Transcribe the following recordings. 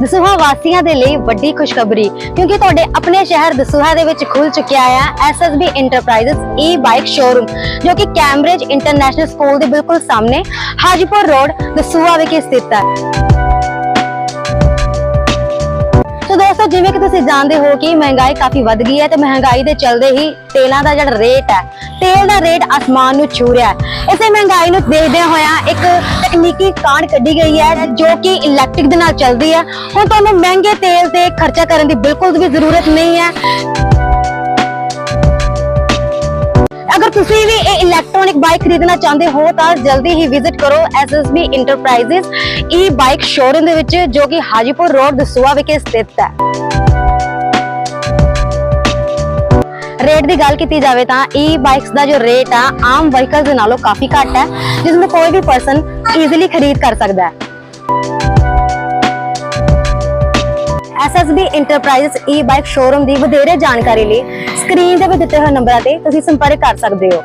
ਦਸੂਹਾ ਵਾਸੀਆਂ ਦੇ ਲਈ ਵੱਡੀ ਖੁਸ਼ਖਬਰੀ, ਕਿਉਂਕਿ ਤੁਹਾਡੇ ਆਪਣੇ ਸ਼ਹਿਰ ਦਸੂਹਾ ਦੇ ਵਿੱਚ ਖੁੱਲ ਚੁੱਕਿਆ ਹੈ SSB enterprises E bike showroom ਜੋ ਕਿ ਕੈਂਬਰਿਜ ਇੰਟਰਨੈਸ਼ਨਲ ਸਕੂਲ ਦੇ ਬਿਲਕੁਲ ਸਾਹਮਣੇ ਹਾਜੀਪੁਰ ਰੋਡ, ਦਸੂਹਾ ਵਿਖੇ ਸਥਿਤ ਹੈ। ਦੋਸਤੋ, ਜਿਵੇਂ ਕਿ ਤੁਸੀਂ ਜਾਣਦੇ ਹੋ ਕਿ ਮਹਿੰਗਾਈ ਕਾਫੀ ਵੱਧ ਗਈ ਹੈ ਤੇ ਮਹਿੰਗਾਈ ਦੇ ਚਲਦੇ ਹੀ ਤੇਲਾਂ ਦਾ ਜਿਹੜਾ ਰੇਟ ਹੈ, ਤੇਲ ਦਾ ਰੇਟ ਅਸਮਾਨ ਨੂੰ ਛੂ ਰਿਹਾ ਹੈ। ਇਸੇ ਮਹਿੰਗਾਈ ਨੂੰ ਦੇਖਦੇ ਹੋਇਆ ਇੱਕ ਤਕਨੀਕੀ ਕਾਢ ਕੱਢੀ ਗਈ ਹੈ ਜੋ ਕਿ ਇਲੈਕਟ੍ਰਿਕ ਦੇ ਨਾਲ ਚੱਲਦੀ ਹੈ। ਹੁਣ ਤੁਹਾਨੂੰ ਮਹਿੰਗੇ ਤੇਲ ਤੇ ਖਰਚਾ ਕਰਨ ਦੀ ਬਿਲਕੁਲ ਵੀ ਜ਼ਰੂਰਤ ਨਹੀਂ ਹੈ। ਅਗਰ ਤੁਸੀਂ ਵੀ ਇਹ ਇਲੈਕਟ੍ਰੋਨਿਕ ਬਾਈਕ ਖਰੀਦਣਾ ਚਾਹੁੰਦੇ ਹੋ, ਤਾਂ ਜਲਦੀ ਹੀ ਵਿਜ਼ਿਟ ਕਰੋ SSB ਇੰਟਰਪ੍ਰਾਈਜ਼ਸ ਈ ਬਾਈਕ ਸ਼ੋਰੂਮ ਦੇ ਵਿੱਚ, ਜੋ ਕਿ ਹਾਜੀਪੁਰ ਰੋਡ ਦਸੂਆ ਵਿਖੇ ਸਥਿਤ ਹੈ। ਰੇਟ ਦੀ ਗੱਲ ਕੀਤੀ ਜਾਵੇ ਤਾਂ ਈ ਬਾਈਕਸ ਦਾ ਜੋ ਰੇਟ ਆ, ਆਮ ਵਹੀਕਲਸ ਦੇ ਨਾਲੋਂ ਕਾਫੀ ਘੱਟ ਹੈ, ਜਿਸ ਨੂੰ ਕੋਈ ਵੀ ਪਰਸਨ ਈਜ਼ੀਲੀ ਖਰੀਦ ਕਰ ਸਕਦਾ ਹੈ। SSB ਇੰਟਰਪ੍ਰਾਈਜ਼ਸ ਈ ਬਾਈਕ ਸ਼ੋਰੂਮ ਦੀ ਵਧੇਰੇ ਜਾਣਕਾਰੀ ਲਈ ਸਕਰੀਨ ਦੇ ਵਿੱਚ ਦਿੱਤੇ ਹੋਏ ਨੰਬਰਾਂ ਤੇ ਤੁਸੀਂ ਸੰਪਰਕ ਕਰ ਸਕਦੇ ਹੋ।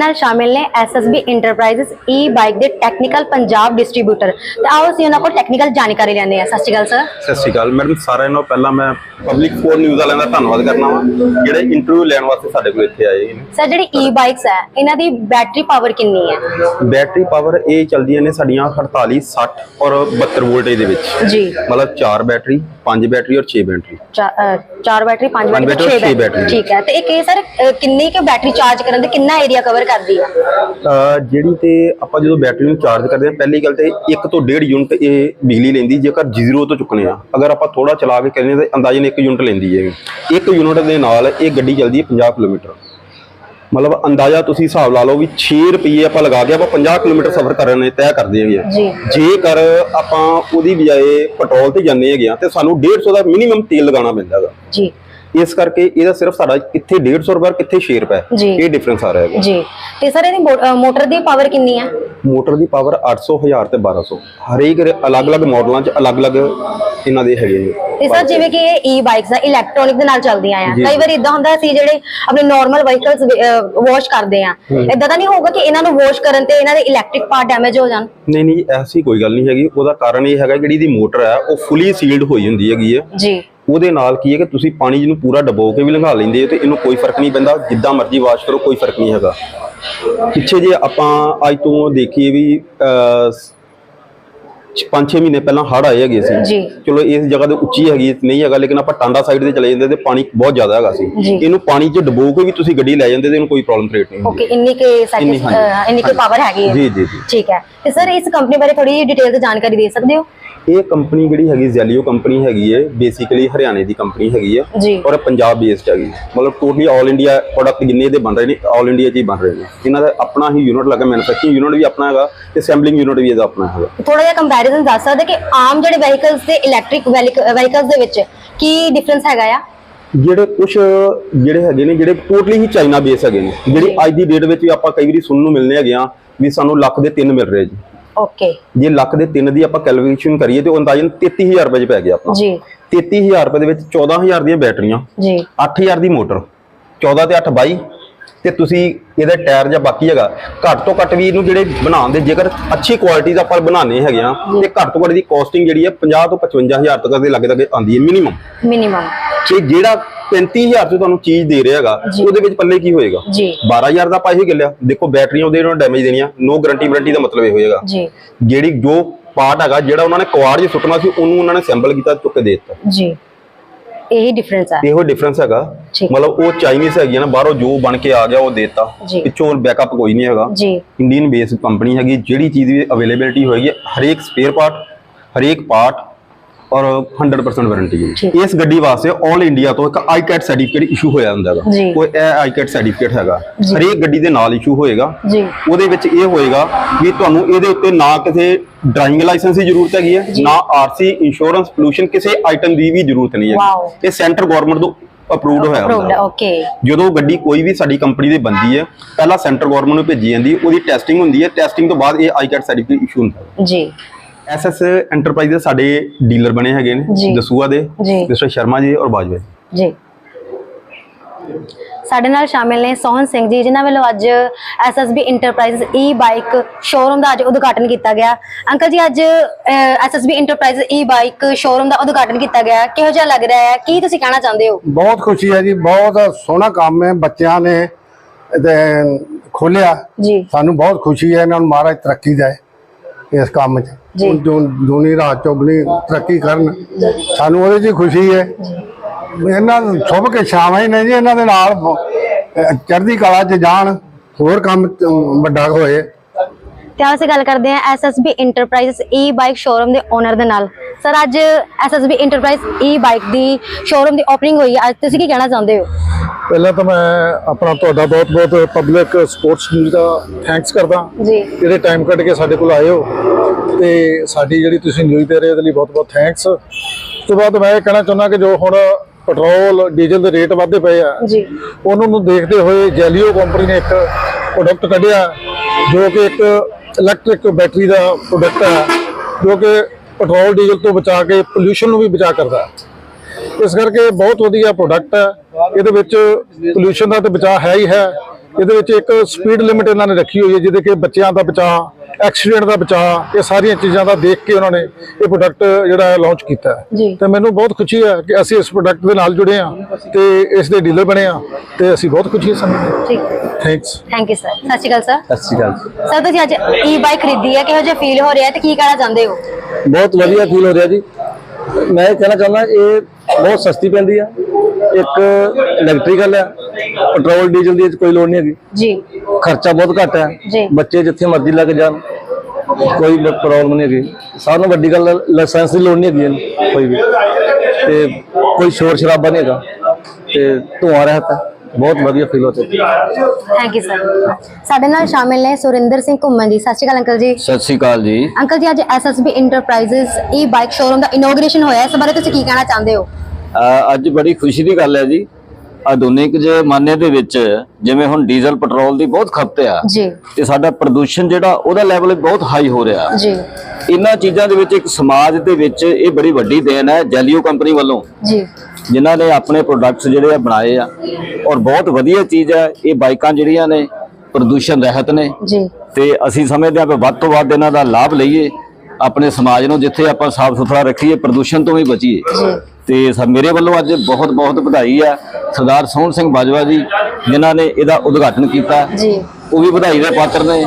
ਨਾਲ ਸ਼ਾਮਿਲ ਨੇ SSB ਇੰਟਰਪ੍ਰਾਈਜ਼ਸ ਈ ਬਾਈਕ ਦੇ ਟੈਕਨੀਕਲ ਪੰਜਾਬ ਡਿਸਟ੍ਰੀਬਿਊਟਰ ਤੇ ਆਓ ਅਸੀਂ ਉਹਨਾਂ ਕੋਲ ਟੈਕਨੀਕਲ ਜਾਣਕਾਰੀ ਲੈਂਦੇ ਹਾਂ। ਸਤਿ ਸ਼੍ਰੀ ਅਕਾਲ ਸਰ ਸਤਿ ਸ਼੍ਰੀ ਅਕਾਲ। ਮੈਡਮ, ਸਾਰਿਆਂ ਨੂੰ ਪਹਿਲਾਂ ਮੈਂ ਪਬਲਿਕ ਫੋਰ ਨਿਊਜ਼ ਵਾਲਿਆਂ ਦਾ ਧੰਨਵਾਦ ਕਰਨਾ ਵਾ। ਜਿਹੜੇ ਇੰਟਰਵਿਊ ਲੈਣ ਵਾਸਤੇ ਸਾਡੇ ਕੋਲ ਇੱਥੇ ਆਏ ਨੇ। ਸਰ ਜਿਹੜੀ ਈ ਬਾਈਕਸ ਹੈ ਇਹਨਾਂ ਦੀ ਬੈਟਰੀ ਪਾਵਰ ਕਿੰਨੀ ਹੈ? ਬੈਟਰੀ ਪਾਵਰ ਇਹ ਚੱਲਦੀਆਂ ਨੇ ਸਾਡੀਆਂ 48 60 ਔਰ 72 ਵੋਲਟੇਜ ਦੇ ਵਿੱਚ। ਜੀ। ਮਤਲਬ 4 ਬੈਟਰੀ 5 ਬੈਟਰੀ ਔਰ 6 ਬੈਟਰੀ ਚਾ- ਅ, ਚਾਰ ਬੈਟਰੀ ਪੰਜ ਪੰਜ ਬੈਟਰੀ ਬੈਟਰੀ, 6 ਛੇ ਬੈਟਰੀ। ਠੀਕ ਹੈ। ਤੇ ਇੱਕ ਇਹ ਸਰ ਅ, ਕਿੰਨੀ ਕੁ ਬੈਟਰੀ ਚਾਰਜ ਕਰਨ ਦੇ ਕਿੰਨਾ ਏਰੀਆ ਕਵਰ ਕਰਦੀ ਹੈ? ਜਿਹੜੀ ਤੇ ਆਪਾਂ ਜਦੋਂ ਬੈਟਰੀ ਨੂੰ ਚਾਰਜ ਕਰਦੇ ਹਾਂ ਪਹਿਲੀ ਗੱਲ ਤੇ 1 ਤੋਂ 1.5 ਯੂਨਿਟ ਇਹ ਬਿਜਲੀ ਲੈਂਦੀ ਜੇਕਰ ਜ਼ੀਰੋ ਤੋਂ ਚੁੱਕਣੇ ਆ। ਅਗਰ ਆਪਾਂ ਥੋੜਾ ਚਲਾ ਕੇ ਕਹਿੰਦੇ ਤਾਂ ਅੰਦਾਜ਼ਨ 1 ਯੂਨਿਟ ਲੈਂਦੀ ਹੈ 1 ਯੂਨਿਟ ਦੇ ਨਾਲ ਇਹ ਗੱਡੀ ਚੱਲਦੀ ਹੈ 50 ਕਿਲੋਮੀਟਰ। ਮਤਲਬ ਅੰਦਾਜ਼ਾ ਤੁਸੀਂ ਹਿਸਾਬ ਲਾ ਲਓ ਵੀ 6 ਰੁਪਏ ਆਪਾਂ ਲਗਾ ਕੇ ਆਪਾਂ 50 ਕਿਲੋਮੀਟਰ ਸਫ਼ਰ ਕਰਨ ਦੇ ਤੈਅ ਕਰਦੇ ਹੈਗੇ ਆ। ਜੀ। ਜੇਕਰ ਆਪਾਂ ਉਹਦੀ ਬਜਾਏ ਪੈਟਰੋਲ ਤੇ ਜਾਂਦੇ ਹੈਗੇ ਆ ਤੇ ਸਾਨੂੰ 150 ਦਾ ਮਿਨੀਮਮ ਤੇਲ ਲਗਾਉਣਾ ਪੈਂਦਾ ਹੈਗਾ। ਜੀ। ਇਸ ਕਰਕੇ ਇਹਦਾ ਸਿਰਫ ਸਾਡਾ ਕਿੱਥੇ 150 ਰੁਪਏ ਕਿੱਥੇ 6 ਰੁਪਏ ਜੀ। ਇਹ ਡਿਫਰੈਂਸ ਆ ਰਿਹਾ ਹੈਗਾ। ਜੀ। ਤੇ ਸਰ ਇਹਦੀ ਮੋਟਰ ਦੀ ਪਾਵਰ ਕਿੰਨੀ ਹੈ? ਮੋਟਰ ਦੀ ਪਾਵਰ 800 1000 ਤੇ 1200 ਹਰੇਕ ਅਲੱਗ-ਅਲੱਗ ਮਾਡਲਾਂ 'ਚ ਅਲੱਗ-ਅਲੱਗ ਇਹਨਾਂ ਦੇ ਹੈਗੇ ਨੇ। ਤੇ ਸਰ ਜਿਵੇਂ ਕਿ ਇਹ ਈ ਬਾਈਕਸ ਆ ਇਲੈਕਟ੍ਰੋਨਿਕ ਦੇ ਨਾਲ ਚੱਲਦੀਆਂ ਆ। ਜੀ। ਕਈ ਵਾਰ ਇਦਾਂ ਹੁੰਦਾ ਸੀ ਜਿਹੜੇ ਆਪਣੇ ਨਾਰਮਲ ਵਹੀਕਲਸ ਵਾਸ਼ ਕਰਦੇ ਆ। ਇਦਾਂ ਤਾਂ ਨਹੀਂ ਹੋਊਗਾ ਕਿ ਇਹਨਾਂ ਨੂੰ ਵਾਸ਼ ਕਰਨ ਤੇ ਇਹਨਾਂ ਦੇ ਇਲੈਕਟ੍ਰਿਕ ਪਾਰਟ ਡੈਮੇਜ ਹੋ ਜਾਣ? ਨਹੀਂ ਨਹੀਂ ਐਸੀ ਕੋਈ ਗੱਲ ਨਹੀਂ ਹੈਗੀ। ਉਹਦਾ ਕਾਰਨ ਇਹ ਹੈਗਾ ਜਿਹੜੀ ਦੀ ਮੋਟਰ ਹੈ ਉਹ ਫੁੱਲੀ ਸੀਲਡ ਹੋਈ ਹੁੰਦੀ ਹੈਗੀ ਹੈ। ਜੀ। ਉਹਦੇ ਨਾਲ ਕੀ ਹੈ ਕਿ ਤੁਸੀਂ ਪਾਣੀ ਜਿਹਨੂੰ ਪੂਰਾ ਡਬੋ ਕੇ ਵੀ ਲੰਘਾ ਲੈਂਦੇ ਹੋ ਤੇ ਇਹਨੂੰ ਕੋਈ ਫ਼ਰਕ ਨਹੀਂ ਪੈਂਦਾ ਜਿੱਦਾਂ ਮਰਜ਼ੀ ਵਾਸ਼ ਕਰੋ ਕੋਈ ਫ਼ਰਕ ਨਹੀਂ ਹੈਗਾ ਪਿੱਛੇ ਜੇ ਆਪਾਂ ਅੱਜ ਤੋਂ ਦੇਖੀਏ ਵੀ 5-6 ਮਹੀਨੇ ਪਹਿਲਾਂ ਹੜ੍ਹ ਆਏ ਹੈਗੇ ਸੀ। ਚਲੋ ਇਸ ਜਗ੍ਹਾ ਤੇ ਉੱਚੀ ਹੈਗੀ ਨਹੀਂ ਹੈਗਾ ਲੇਕਿਨ ਆਪਾਂ ਟਾਂਡਾ ਸਾਈਡ ਤੇ ਚਲੇ ਜਾਂਦੇ ਤੇ ਪਾਣੀ ਬਹੁਤ ਜ਼ਿਆਦਾ ਹੈਗਾ ਸੀ। ਇਹਨੂੰ ਪਾਣੀ 'ਚ ਡਬੋ ਕੇ ਵੀ ਤੁਸੀਂ ਗੱਡੀ ਲੈ ਜਾਂਦੇ ਤੇ ਇਹਨੂੰ ਕੋਈ ਪ੍ਰੋਬਲਮ ਕ੍ਰੀਏਟ ਨਹੀਂ ਓਕੇ ਇੰਨੀ ਕੇ ਇੰਨੀ, ਕੇ। ਪਾਵਰ ਹੈਗੀ ਹੈ ਜੀ, ਜੀ। ਠੀਕ ਹੈ ਤੇ ਸਰ ਇਸ ਕੰਪਨੀ ਬਾਰੇ ਥੋੜੀ ਡਿਟੇਲ ਤੇ ਜਾਣਕਾਰੀ ਦੇ ਸਕਦੇ ਹੋ ਇਹ ਕੰਪਨੀ ਜਿਹੜੀ ਹੈਗੀ ਜ਼ੈਲੀਓ ਕੰਪਨੀ ਹੈਗੀ ਹੈ ਬੇਸਿਕਲੀ ਹਰਿਆਣੇ ਦੀ ਕੰਪਨੀ ਹੈਗੀ ਹੈ। ਔਰ ਪੰਜਾਬ ਬੇਸਡ ਹੈਗੀ ਮਤਲਬ ਟੋਟਲੀ ਆਲ ਇੰਡੀਆ ਪ੍ਰੋਡਕਟ ਜਿੰਨੇ ਇਹਦੇ ਬਣ ਰਹੇ ਨੇ ਆਲ ਇੰਡੀਆ 'ਚ ਹੀ ਬਣ ਰਹੇ ਨੇ। ਇਹਨਾਂ ਦਾ ਆਪਣਾ ਹੀ ਯੂਨਿਟ ਲੱਗਾ ਮੈਨੂਫੈਕਚਰਿੰਗ ਯੂਨਿਟ ਵੀ ਆਪਣਾ ਹੈਗਾ ਤੇ ਅਸੈਂਬਲਿੰਗ ਯੂਨਿਟ ਵੀ ਇਹਦਾ ਆਪਣਾ ਹੈਗਾ। ਥੋੜਾ ਜਿਹਾ ਕੰਪੈਰੀਜ਼ਨ ਦੱਸ ਸਕਦੇ ਕਿ ਆਮ ਜਿਹੜੇ ਵਹੀਕਲਸ ਤੇ ਇਲੈਕਟ੍ਰਿਕ ਵਹੀਕਲਸ ਦੇ ਵਿੱਚ ਕੀ ਡਿਫਰੈਂਸ ਹੈਗਾ ਆ? ਜਿਹੜੇ ਕੁਝ ਜਿਹੜੇ ਹੈਗੇ ਨੇ ਜਿਹੜੇ ਟੋਟਲੀ ਹੀ ਚਾਈਨਾ ਬੇਸ ਹੈਗੇ ਨੇ ਜਿਹੜੀ ਅੱਜ ਦੀ ਡੇਟ ਵਿੱਚ ਵੀ ਆਪਾਂ ਕਈ ਵਾਰੀ ਸੁਣਨ ਨੂੰ ਮਿਲਨੇ ਹੈਗੇ ਆ ਵੀ ਸਾਨੂੰ ਲੱਖ ਦੇ ਤਿੰਨ ਮਿਲ ਰਹੇ ਜੀ। ਓਕੇ ਜੇ ਲੱਖ ਦੇ ਤਿੰਨ ਦੀ ਆਪਾਂ ਕੈਲਕੂਲੇਸ਼ਨ ਕਰੀਏ ਤੇ ਉਹ ਅੰਦਾਜ਼ਨ 33000 ਰੁਪਏ 'ਚ ਪੈ ਗਿਆ ਆਪਣਾ ਜੀ। 33000 ਰੁਪਏ ਦੇ ਵਿੱਚ 14000 ਦੀਆਂ ਬੈਟਰੀਆਂ ਜੀ। 8000 ਦੀ ਮੋਟਰ 14 ਤੇ 8 22 ਤੇ ਤੁਸੀਂ ਇਹਦਾ ਟਾਇਰ ਜਾਂ ਬਾਕੀ ਹੈਗਾ ਘੱਟ ਤੋਂ ਘੱਟ ਵੀ ਇਹਨੂੰ ਜਿਹੜੇ ਬਣਾਉਣ ਦੇ ਜੇਕਰ ਅੱਛੀ ਕੁਆਲਿਟੀ ਦਾ ਆਪਾਂ ਬਣਾਉਣੇ ਹੈਗੇ ਆ ਤੇ ਘੱਟ ਤੋਂ ਘੱਟ ਦੀ ਕਾਸਟਿੰਗ ਜਿਹੜੀ ਹੈ 50 ਤੋਂ 55000 ਤੱਕ ਦੇ ਲੱਗੇ ਤੱਕ ਆਉਂਦੀ ਹੈ ਮਿਨੀਮਮ ਮਿਨੀਮਮ ਤੇ ਜਿਹੜਾ 35000 ਚ ਤੁਹਾਨੂੰ ਚੀਜ਼ ਦੇ ਰਿਹਾ ਹੈਗਾ ਜੀ। ਉਹਦੇ ਵਿੱਚ ਪੱਲੇ ਕੀ ਹੋਏਗਾ? ਜੀ। 12000 ਦਾ ਆਪਾਂ ਇਹ ਗੱਲਿਆ ਦੇਖੋ ਬੈਟਰੀਆਂ ਉਹਦੇ ਨਾਲ ਡੈਮੇਜ ਦੇਣੀਆਂ ਨੋ ਗਾਰੰਟੀ ਵਾਰੰਟੀ ਦਾ ਮਤਲਬ ਇਹ ਹੋਏਗਾ ਜੀ। ਜਿਹੜੀ ਜੋ ਪਾਰਟ ਹੈਗਾ ਜਿਹੜਾ ਉਹਨਾਂ ਨੇ ਕੁਆੜ 'ਚ ਸੁੱਟਣਾ ਸੀ ਉਹਨੂੰ ਉਹਨਾਂ ਨੇ ਸੈਂਪਲ ਕੀਤਾ ਚੁੱਕ ਕੇ ਦੇ ਦਿੱਤਾ। ਜੀ। ਇਹੀ ਡਿਫਰੈਂਸ ਹੈ ਇਹੋ ਡਿਫਰੈਂਸ ਹੈਗਾ। ਮਤਲਬ ਉਹ ਚਾਈਨੀਜ਼ ਹੈਗੀ ਨਾ ਬਾਹਰੋਂ ਜੋ ਬਣ ਕੇ ਆ ਗਿਆ ਉਹ ਦੇਤਾ। ਪਿੱਛੋਂ ਬੈਕਅਪ ਕੋਈ ਨਹੀਂ ਹੈਗਾ। ਜੀ। ਇੰਡੀਅਨ ਬੇਸ ਕੰਪਨੀ ਹੈਗੀ ਜਿਹੜੀ ਚੀਜ਼ ਦੀ ਅਵੇਲੇਬਿਲਟੀ ਹੋਏਗੀ ਹਰੇਕ ਸਪੇਅਰ ਪਾਰਟ ਹਰੇਕ ਪਾਰਟ ਔਰ 100% ਵਾਰੰਟੀ। ਹੈ ਇਸ ਗੱਡੀ ਵਾਸਤੇ 올 ਇੰਡੀਆ ਤੋਂ ਇੱਕ ਆਈਕੈਟ ਸਰਟੀਫਿਕੇਟ ਇਸ਼ੂ ਹੋਇਆ ਹੁੰਦਾ ਹੈਗਾ। ਕੋਈ ਇਹ ਆਈਕੈਟ ਸਰਟੀਫਿਕੇਟ ਹੈਗਾ। ਹਰੇਕ ਗੱਡੀ ਦੇ ਨਾਲ ਇਸ਼ੂ ਹੋਏਗਾ। ਉਹਦੇ ਵਿੱਚ ਇਹ ਹੋਏਗਾ ਵੀ ਤੁਹਾਨੂੰ ਇਹਦੇ ਉੱਤੇ ਨਾ ਕਿਸੇ ਡਰਾਈਵਿੰਗ ਲਾਇਸੈਂਸ ਦੀ ਜ਼ਰੂਰਤ ਹੈਗੀ ਹੈ। ਨਾ ਆਰਸੀ ਇੰਸ਼ੋਰੈਂਸ ਪੋਲੂਸ਼ਨ ਕਿਸੇ ਆਈਟਮ ਦੀ ਵੀ ਜ਼ਰੂਰਤ ਨਹੀਂ. ਹੈ ਇਹ ਸੈਂਟਰ ਗਵਰਨਮੈਂਟ ਤੋਂ ਅਪਰੂਵਡ ਹੋਇਆ ਹੁੰਦਾ ਓਕੇ ਜਦੋਂ ਗੱਡੀ ਕੋਈ ਵੀ ਸਾਡੀ ਕੰਪਨੀ ਦੀ ਬੰਦੀ ਹੈ ਪਹਿਲਾਂ ਸੈਂਟਰ ਗਵਰਨਮੈਂਟ ਨੂੰ ਭੇਜੀ ਜਾਂਦੀ ਹੈ ਉਹਦੀ ਟੈਸਟਿੰਗ ਹੁੰਦੀ ਹੈ। ਟੈਸਟਿੰਗ ਤੋਂ ਬਾਅਦ ਇਹ ਆਈਕੈਟ ਸਰਟੀਫਿਕੇਟ ਇਸ਼ੂ ਹੁੰਦਾ ਜੀ। ਐਸਐਸ ਐਂਟਰਪ੍ਰਾਈਜ਼ ਦੇ ਸਾਡੇ ਡੀਲਰ ਬਣੇ ਹੈਗੇ ਜੀ। ਨੇ ਦਸੂਆ ਦੇ ਜੀ। ਮਿਸਟਰ ਸ਼ਰਮਾ ਜੀ ਔਰ ਬਾਜਵਾ ਜੀ। ਜੀ। ਸਾਡੇ ਨਾਲ ਸ਼ਾਮਿਲ ਨੇ ਸੋਹਨ ਸਿੰਘ ਜੀ ਜਿਨ੍ਹਾਂ ਵੱਲੋਂ ਅੱਜ SSB enterprises E bike showroom ਦਾ ਅੱਜ ਉਦਘਾਟਨ ਕੀਤਾ ਗਿਆ। ਅੰਕਲ ਜੀ ਅੱਜ SSB enterprises E bike showroom ਦਾ ਉਦਘਾਟਨ ਕੀਤਾ ਗਿਆ। ਕਿਹੋ ਜਿਹਾ ਲੱਗ ਰਿਹਾ ਹੈ? ਕੀ ਤੁਸੀਂ ਕਹਿਣਾ ਚਾਹੁੰਦੇ ਹੋ? ਬਹੁਤ ਖੁਸ਼ੀ ਹੈ ਜੀ ਬਹੁਤ ਸੋਹਣਾ ਕੰਮ ਹੈ ਬੱਚਿਆਂ ਨੇ ਤੇ ਖੋਲਿਆ ਜੀ। ਸਾਨੂੰ ਬਹੁਤ ਖੁਸ਼ੀ ਹੈ ਇਹਨਾਂ ਨੂੰ ਮਹਾਰਾਜ ਤਰੱਕੀ ਦੇ ਇਸ ਕੰਮ 'ਚ। ਜੀ। ਜੋ ਦੂਨੀ ਰਾਤ ਚੁਗਣੀ ਤਰੱਕੀ ਕਰਨ। ਸਾਨੂੰ ਉਹਦੇ 'ਚ ਹੀ ਖੁਸ਼ੀ ਹੈ। ਇਹਨਾਂ ਨੂੰ ਸ਼ੁਭ ਕੇ ਸ਼ਾਮਾਂ ਹੀ ਨੇ ਜੀ ਇਹਨਾਂ ਦੇ ਨਾਲ ਅਹ, ਚੜ੍ਹਦੀ ਕਲਾ 'ਚ ਜਾਣ ਹੋਰ ਕੰਮ ਵੱਡਾ ਹੋਏ। ਤੇ ਆਓ ਅਸੀਂ ਗੱਲ ਕਰਦੇ ਹਾਂ SSB enterprises e bike showroom ਦੇ ਓਨਰ ਦੇ ਨਾਲ। ਸਰ ਅੱਜ ਐਸਐਸਬੀ ਇੰਟਰਪ੍ਰਾਈਜ਼ ਈ ਬਾਈਕ ਦੀ ਸ਼ੋਰੂਮ ਦੀ ਓਪਨਿੰਗ ਹੋਈ ਹੈ। ਅੱਜ ਤੁਸੀਂ ਕੀ ਕਹਿਣਾ ਚਾਹੁੰਦੇ ਹੋ? ਪਹਿਲਾਂ ਤਾਂ ਮੈਂ ਆਪਣਾ ਤੁਹਾਡਾ ਬਹੁਤ-ਬਹੁਤ ਪਬਲਿਕ ਸਪੋਰਟਸ ਨਿਊਜ਼ ਦਾ ਥੈਂਕਸ ਕਰਦਾ। ਜੀ। ਜਿਹੜੇ ਟਾਈਮ ਕੱਢ ਕੇ ਸਾਡੇ ਕੋਲ ਆਏ ਹੋ। ਤੇ ਸਾਡੀ ਜਿਹੜੀ ਤੁਸੀਂ ਨਿਊਜ਼ ਦੇ ਰਹੇ ਹੋ ਉਹਦੇ ਲਈ ਬਹੁਤ-ਬਹੁਤ ਥੈਂਕਸ ਉਸ ਤੋਂ ਬਾਅਦ ਮੈਂ ਇਹ ਕਹਿਣਾ ਚਾਹੁੰਦਾ ਕਿ ਜੋ ਹੁਣ ਪੈਟਰੋਲ ਡੀਜ਼ਲ ਦੇ ਰੇਟ ਵਧਦੇ ਪਏ ਆ ਜੀ। ਉਹਨਾਂ ਨੂੰ ਦੇਖਦੇ ਹੋਏ ਜੈਲੀਓ ਕੰਪਨੀ ਨੇ ਇੱਕ ਪ੍ਰੋਡਕਟ ਕੱਢਿਆ ਜੋ ਕਿ ਇੱਕ ਇਲੈਕਟ੍ਰਿਕ ਬੈਟਰੀ ਦਾ ਪ੍ਰੋਡਕਟ ਹੈ, ਜੋ ਕਿ ਪੈਟਰੋਲ, ਡੀਜ਼ਲ ਤੋਂ ਬਚਾ ਕੇ ਪੋਲੂਸ਼ਨ ਨੂੰ ਵੀ ਬਚਾ ਕਰਦਾ ਹੈ। ਇਸ ਕਰਕੇ ਬਹੁਤ ਵਧੀਆ ਪ੍ਰੋਡਕਟ ਹੈ। ਇਹਦੇ ਵਿੱਚ ਪੋਲੂਸ਼ਨ ਦਾ ਤਾਂ ਬਚਾਅ ਹੈ ਹੀ ਹੈ। ਇਹਦੇ ਵਿੱਚ ਇੱਕ ਸਪੀਡ ਲਿਮਿਟ ਇਹਨਾਂ ਨੇ ਰੱਖੀ ਹੋਈ ਹੈ ਜਿਹਦੇ ਕਿ ਬੱਚਿਆਂ ਦਾ ਬਚਾਅ ਐਕਸੀਡੈਂਟ ਦਾ ਬਚਾਅ ਇਹ ਸਾਰੀਆਂ ਚੀਜ਼ਾਂ ਦਾ ਦੇਖ ਕੇ ਉਹਨਾਂ ਨੇ ਇਹ ਪ੍ਰੋਡਕਟ ਜਿਹੜਾ ਹੈ ਲਾਂਚ ਕੀਤਾ ਹੈ। ਤੇ ਮੈਨੂੰ ਬਹੁਤ ਖੁਸ਼ੀ ਹੈ ਕਿ ਅਸੀਂ ਇਸ ਪ੍ਰੋਡਕਟ ਦੇ ਨਾਲ ਜੁੜੇ ਹਾਂ ਤੇ ਇਸ ਦੇ ਡੀਲਰ ਬਣੇ ਹਾਂ ਤੇ ਅਸੀਂ ਬਹੁਤ ਖੁਸ਼ੀ ਸਮਝਦੇ ਠੀਕ। ਥੈਂਕਸ ਥੈਂਕ ਯੂ ਸਰ ਸਤਿ ਸ਼੍ਰੀ ਅਕਾਲ ਸਰ ਸਤਿ ਸ਼੍ਰੀ ਅਕਾਲ। ਸਰ ਤੁਸੀਂ ਅੱਜ ਈ ਬਾਈਕ ਖਰੀਦੀ ਹੈ ਕਿਹੋ ਜਿਹਾ ਫੀਲ ਹੋ ਰਿਹਾ ਹੈ ਤੇ ਕੀ ਕਹਿਣਾ ਚਾਹੁੰਦੇ ਹੋ? ਬਹੁਤ ਵਧੀਆ ਫੀਲ ਹੋ ਰਿਹਾ ਜੀ। ਮੈਂ ਇਹ ਕਹਿਣਾ ਚਾਹੁੰਦਾ ਇਹ ਬਹੁਤ ਸਸਤੀ ਪੈਂਦੀ ਆ। ਇੱਕ ਇਲੈਕਟ੍ਰੀਕਲ ਆ ਪੈਟਰੋਲ ਡੀਜ਼ਲ ਦੀ ਇਹ 'ਚ ਕੋਈ ਲੋੜ ਨਹੀਂ ਹੈਗੀ। ਜੀ। ਖਰਚਾ ਬਹੁਤ ਘੱਟ ਹੈ। ਜੀ। ਬੱਚੇ ਜਿੱਥੇ ਮਰਜ਼ੀ ਲੱਗ ਜਾਣ। ਕੋਈ ਪ੍ਰੋਬਲਮ ਨਹੀਂ ਹੈਗੀ। ਸਾਰਿਆਂ ਨੂੰ ਵੱਡੀ ਗੱਲ ਲਾਇਸੈਂਸ ਦੀ ਲੋੜ ਨਹੀਂ ਹੈਗੀ ਇਹਨੂੰ ਕੋਈ ਵੀ। ਤੇ ਕੋਈ ਸ਼ੋਰ ਸ਼ਰਾਬਾ ਨਹੀਂ ਹੈਗਾ। ਤੇ ਧੂਆਂ ਰਹਿਤ ਹੈ। ਬਹੁਤ ਵਧੀਆ ਫੀਲ ਹੋ ਰਿਹਾ ਥੈਂਕ ਯੂ ਸਰ ਸਾਡੇ ਨਾਲ ਸ਼ਾਮਿਲ ਨੇ ਸੁਰਿੰਦਰ ਸਿੰਘ ਘੁੰਮਣ ਜੀ। ਸਤਿ ਸ਼੍ਰੀ ਅਕਾਲ ਅੰਕਲ ਜੀ। ਸਤਿ ਸ਼੍ਰੀ ਅਕਾਲ ਜੀ। ਅੰਕਲ ਜੀ ਅੱਜ SSB enterprises E bike showroom ਦਾ ਇਨੋਗ੍ਰੇਸ਼ਨ ਹੋਇਆ ਹੈ। ਇਸ ਬਾਰੇ ਤੁਸੀਂ ਕੀ ਕਹਿਣਾ ਚਾਹੁੰਦੇ ਹੋ? ਅੱਜ ਬੜੀ ਖੁਸ਼ੀ ਦੀ ਗੱਲ ਹੈ ਜੀ। ਆਧੁਨਿਕ ਜ਼ਮਾਨੇ ਦੇ ਵਿੱਚ ਜਿਵੇਂ ਹੁਣ ਡੀਜ਼ਲ ਪੈਟਰੋਲ ਦੀ ਬਹੁਤ ਖਪਤ ਆ ਜੀ। ਤੇ ਸਾਡਾ ਪ੍ਰਦੂਸ਼ਣ ਜਿਹੜਾ ਉਹਦਾ ਲੈਵਲ ਬਹੁਤ ਹਾਈ ਹੋ ਰਿਹਾ। ਜੀ। ਇਹਨਾਂ ਚੀਜ਼ਾਂ ਦੇ ਵਿੱਚ ਇੱਕ ਸਮਾਜ ਦੇ ਵਿੱਚ ਇਹ ਬੜੀ ਵੱਡੀ ਦੇਣ ਹੈ ਜੈਲੀਓ ਕੰਪਨੀ ਵੱਲੋਂ। ਜੀ। ਜਿਨ੍ਹਾਂ ਨੇ ਆਪਣੇ ਪ੍ਰੋਡਕਟਸ ਜਿਹੜੇ ਆ ਬਣਾਏ ਆ ਔਰ ਬਹੁਤ ਵਧੀਆ ਚੀਜ਼ ਹੈ ਇਹ ਬਾਈਕਾਂ ਜਿਹੜੀਆਂ ਨੇ ਪ੍ਰਦੂਸ਼ਣ ਰਹਿਤ ਨੇ। ਜੀ। ਤੇ ਅਸੀਂ ਸਮਝਦੇ ਹਾਂ ਕਿ ਵੱਧ ਤੋਂ ਵੱਧ ਇਹਨਾਂ ਦਾ ਲਾਭ ਲਈਏ ਆਪਣੇ ਸਮਾਜ ਨੂੰ ਜਿੱਥੇ ਆਪਾਂ ਸਾਫ਼ ਸੁਥਰਾ ਰੱਖੀਏ ਪ੍ਰਦੂਸ਼ਣ ਤੋਂ ਵੀ ਬਚੀਏ। ਤੇ ਮੇਰੇ ਵੱਲੋਂ ਅੱਜ ਬਹੁਤ ਬਹੁਤ ਵਧਾਈ ਹੈ ਸਰਦਾਰ ਸੋਹਣ ਸਿੰਘ ਬਾਜਵਾ ਜੀ ਜਿਨ੍ਹਾਂ ਨੇ ਇਹਦਾ ਉਦਘਾਟਨ ਕੀਤਾ। ਜੀ। ਉਹ ਵੀ ਵਧਾਈ ਦੇ ਪਾਤਰ ਨੇ।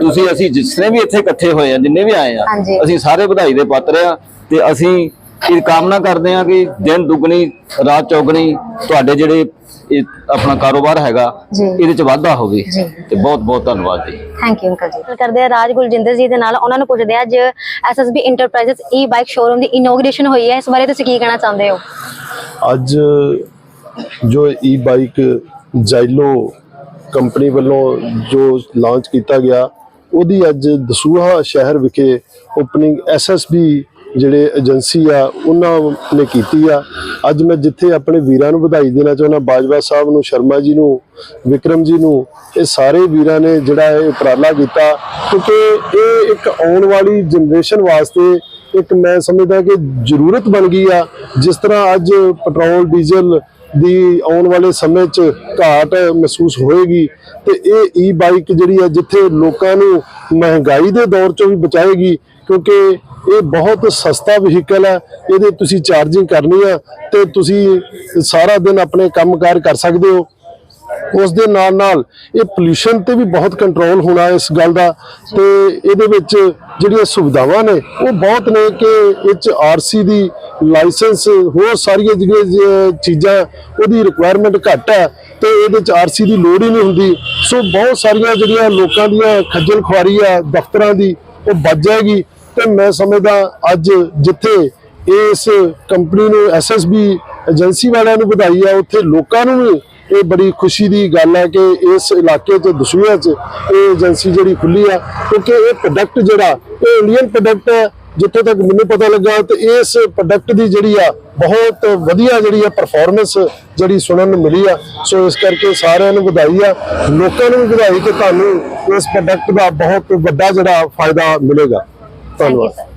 ਤੁਸੀਂ ਅਸੀਂ ਜਿਸਨੇ ਵੀ ਇੱਥੇ ਇਕੱਠੇ ਹੋਏ ਆ ਜਿੰਨੇ ਵੀ ਆਏ ਆ। ਅਸੀਂ ਸਾਰੇ ਵਧਾਈ ਦੇ ਪਾਤਰ ਆ ਤੇ ਅਸੀਂ ਇਹ ਕਾਮਨਾ ਕਰਦੇ ਆ ਕਿ ਦਿਨ ਦੁੱਗਣੀ ਰਾਤ ਚੌਗਣੀ ਤੁਹਾਡੇ ਜਿਹੜੇ ਇਹ ਆਪਣਾ ਕਾਰੋਬਾਰ ਹੈਗਾ ਜੀ। ਇਹਦੇ ਚ ਵਾਧਾ ਹੋਵੇ ਜੀ। ਤੇ ਬਹੁਤ ਬਹੁਤ ਧੰਨਵਾਦ ਜੀ ਥੈਂਕ ਯੂ ਅੰਕਲ ਜੀ ਗੱਲ ਕਰਦੇ ਆ ਰਾਜ ਗੁਲਜਿੰਦਰ ਜੀ ਦੇ ਨਾਲ ਉਹਨਾਂ ਨੂੰ ਪੁੱਛਦੇ ਆ ਅੱਜ SSB enterprises E bike showroom ਦੀ ਇਨੋਗ੍ਰੇਸ਼ਨ ਹੋਈ ਹੈ ਇਸ ਬਾਰੇ ਤੁਸੀਂ ਕੀ ਕਹਿਣਾ ਚਾਹੁੰਦੇ ਹੋ ਅੱਜ ਜੋ ਈ ਬਾਈਕ ਜਾਈਲੋ ਕੰਪਨੀ ਵੱਲੋਂ ਜੋ ਲਾਂਚ ਕੀਤਾ ਗਿਆ ਉਹਦੀ ਅੱਜ ਦਸੂਹਾ ਸ਼ਹਿਰ ਵਿਖੇ ਓਪਨਿੰਗ ਐਸਐਸਬੀ ਜਿਹੜੇ ਏਜੰਸੀ ਆ, ਉਹਨਾਂ ਨੇ ਕੀਤੀ ਆ। ਅੱਜ ਮੈਂ ਜਿੱਥੇ ਆਪਣੇ ਵੀਰਾਂ ਨੂੰ ਵਧਾਈ ਦੇਣਾ ਚਾਹੁੰਦਾ, ਬਾਜਵਾ ਸਾਹਿਬ ਨੂੰ, ਸ਼ਰਮਾ ਜੀ ਨੂੰ, ਵਿਕਰਮ ਜੀ ਨੂੰ, ਇਹ ਸਾਰੇ ਵੀਰਾਂ ਨੇ ਜਿਹੜਾ ਇਹ ਉਪਰਾਲਾ ਕੀਤਾ, ਕਿਉਂਕਿ ਇਹ ਇੱਕ ਆਉਣ ਵਾਲੀ ਜਨਰੇਸ਼ਨ ਵਾਸਤੇ ਇੱਕ ਮੈਂ ਸਮਝਦਾ ਕਿ ਜ਼ਰੂਰਤ ਬਣ ਗਈ ਆ। ਜਿਸ ਤਰ੍ਹਾਂ ਅੱਜ ਪੈਟਰੋਲ, ਡੀਜ਼ਲ ਦੀ ਆਉਣ ਵਾਲੇ ਸਮੇਂ 'ਚ ਘਾਟ ਮਹਿਸੂਸ ਹੋਏਗੀ, ਤੇ ਇਹ ਈ ਬਾਈਕ ਜਿਹੜੀ ਆ, ਜਿੱਥੇ ਲੋਕਾਂ ਨੂੰ ਮਹਿੰਗਾਈ ਦੇ ਦੌਰ 'ਚੋਂ ਵੀ ਬਚਾਏਗੀ, ਕਿਉਂਕਿ ਇਹ ਬਹੁਤ ਸਸਤਾ ਵਹੀਕਲ ਹੈ, ਇਹਦੇ ਤੁਸੀਂ ਚਾਰਜਿੰਗ ਕਰਨੀ ਆ ਤੇ ਤੁਸੀਂ ਸਾਰਾ ਦਿਨ ਆਪਣੇ ਕੰਮਕਾਰ ਕਰ ਸਕਦੇ ਹੋ। ਉਸ ਦੇ ਨਾਲ ਨਾਲ ਇਹ ਪੋਲੂਸ਼ਨ ਤੇ ਵੀ ਬਹੁਤ ਕੰਟਰੋਲ ਹੋਣਾ ਇਸ ਗੱਲ ਦਾ ਤੇ ਇਹਦੇ ਵਿੱਚ ਜਿਹੜੀਆਂ ਸੁਵਿਧਾਵਾਂ ਨੇ, ਉਹ ਬਹੁਤ ਨੇ ਕਿ ਇਹ ਚ ਆਰਸੀ ਦੀ ਲਾਇਸੈਂਸ ਹੋਰ ਸਾਰੀਆਂ ਜਿਹੜੀਆਂ ਚੀਜ਼ਾਂ, ਉਹਦੀ ਰਿਕੁਆਇਰਮੈਂਟ ਘੱਟ ਹੈ ਤੇ ਇਹਦੇ ਚ ਆਰਸੀ ਦੀ ਲੋੜ ਹੀ ਨਹੀਂ ਹੁੰਦੀ। ਸੋ ਬਹੁਤ ਸਾਰੀਆਂ ਜਿਹੜੀਆਂ ਲੋਕਾਂ ਦੀਆਂ ਖੱਜਲ ਖੁਆਰੀ ਆ, ਦਫ਼ਤਰਾਂ ਦੀ, ਉਹ ਬਚ ਜਾਏਗੀ। ਤੇ ਮੈਂ ਸਮਝਦਾ ਅੱਜ ਜਿੱਥੇ ਇਸ ਕੰਪਨੀ ਨੂੰ ਐਸਐਸਬੀ ਏਜੰਸੀ ਵਾਲਿਆਂ ਨੂੰ ਵਧਾਈ ਆ, ਉੱਥੇ ਲੋਕਾਂ ਨੂੰ ਵੀ ਇਹ ਬੜੀ ਖੁਸ਼ੀ ਦੀ ਗੱਲ ਹੈ ਕਿ ਇਸ ਇਲਾਕੇ 'ਚ ਦਸੂਹੇ 'ਚ ਇਹ ਏਜੰਸੀ ਜਿਹੜੀ ਖੁੱਲੀ ਆ, ਕਿਉਂਕਿ ਇਹ ਪ੍ਰੋਡਕਟ ਜਿਹੜਾ, ਇਹ ਇੰਡੀਅਨ ਪ੍ਰੋਡਕਟ ਹੈ ਜਿੱਥੋਂ ਤੱਕ ਮੈਨੂੰ ਪਤਾ ਲੱਗਾ ਤੇ ਇਸ ਪ੍ਰੋਡਕਟ ਦੀ ਜਿਹੜੀ ਆ, ਬਹੁਤ ਵਧੀਆ ਜਿਹੜੀ ਆ ਪਰਫਾਰਮੈਂਸ ਜਿਹੜੀ ਸੁਣਨ ਨੂੰ ਮਿਲੀ ਆ। ਸੋ ਇਸ ਕਰਕੇ ਸਾਰਿਆਂ ਨੂੰ ਵਧਾਈ ਆ, ਲੋਕਾਂ ਨੂੰ ਵੀ ਵਧਾਈ ਕਿ ਤੁਹਾਨੂੰ ਇਸ ਪ੍ਰੋਡਕਟ ਦਾ ਬਹੁਤ ਵੱਡਾ ਜਿਹੜਾ ਫਾਇਦਾ ਮਿਲੇਗਾ। ਧੰਨਵਾਦ